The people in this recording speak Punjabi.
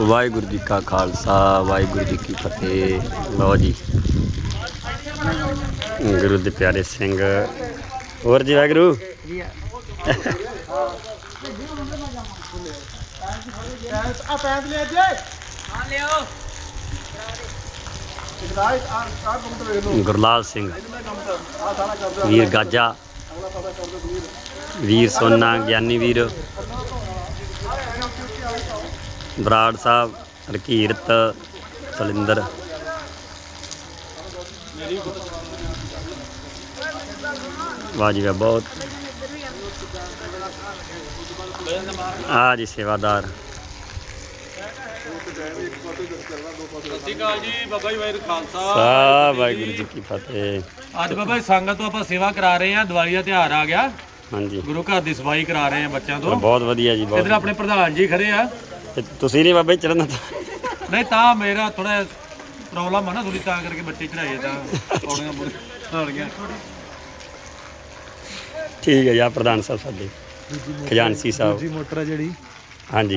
ਵਾਹਿਗੁਰੂ ਜੀ ਕਾ ਖਾਲਸਾ, ਵਾਹਿਗੁਰੂ ਜੀ ਕੀ ਫਤਿਹ। ਲਓ ਜੀ। ਗੁਰੂ ਦੇ ਪਿਆਰੇ ਸਿੰਘ। ਹੋਰ ਜੀ ਵਾਹਿਗੁਰੂ? ਆ ਪੈਂਟ ਲੈ ਜੇ ਆ ਲਿਓ ਗੁਰਲਾਲ ਸਿੰਘ। ਵੀਰ ਗਾਜਾ। ਵੀਰ ਵੀਰ ਸੋਨਾ, ਗਿਆਨੀ ਵੀਰ। ਬਰਾੜ ਸਾਹਿਬ ਰਕੀਰਤ ਸਲਿੰਦਰ ਵਾਹ ਬਹੁਤ। ਆ ਜੀ ਸੇਵਾਦਾਰ। ਸਤਿ ਸ਼੍ਰੀ ਅਕਾਲ ਜੀ ਬਾਬਾ ਜੀ ਵਾਹਿਗੁਰੂ ਖਾਲਸਾ। ਸਾ ਵਾਹਿਗੁਰੂ ਜੀ ਕੀ ਫਤਿਹ। ਅੱਜ ਬਾਬਾ ਜੀ ਸੰਗਤ ਤੋਂ ਆਪਾਂ ਸੇਵਾ ਕਰਾ ਰਹੇ ਹਾਂ ਦੀਵਾਲੀ ਦਾ ਤਿਉਹਾਰ ਆ ਗਿਆ। ਹਾਂਜੀ। ਗੁਰੂ ਘਰ ਦੀ ਸਫ਼ਾਈ ਕਰਾ ਰਹੇ ਹਾਂ ਬੱਚਿਆਂ ਤੋਂ। ਬਹੁਤ ਵਧੀਆ ਜੀ ਇਧਰ ਬਹੁਤ ਆਪਣੇ ਪ੍ਰਧਾਨ ਜੀ ਖੜੇ ਆ। ਤੇ ਤੁਸੀਂ ਨਹੀਂ ਬਾਬੇ ਚੜਨਾ ਨਹੀਂ ਤਾਂ ਮੇਰਾ ਥੋੜਾ ਪ੍ਰੋਬਲਮ ਆ ਨਾ ਥੋੜੀ ਤਾਂ ਕਰਕੇ ਬੱਚੇ ਚੜਾਈਏ ਤਾਂ ਪੌੜੀਆਂ ਪੌੜੀਆਂ ਠੀਕ ਹੈ ਜੀ ਆਹ ਪ੍ਰਧਾਨ ਸਾਹਿਬ ਸਾਡੇ ਖਜ਼ਾਨਸੀ ਸਾਹਿਬ। ਮੋਟਰ ਆ ਜਿਹੜੀ। ਹਾਂਜੀ।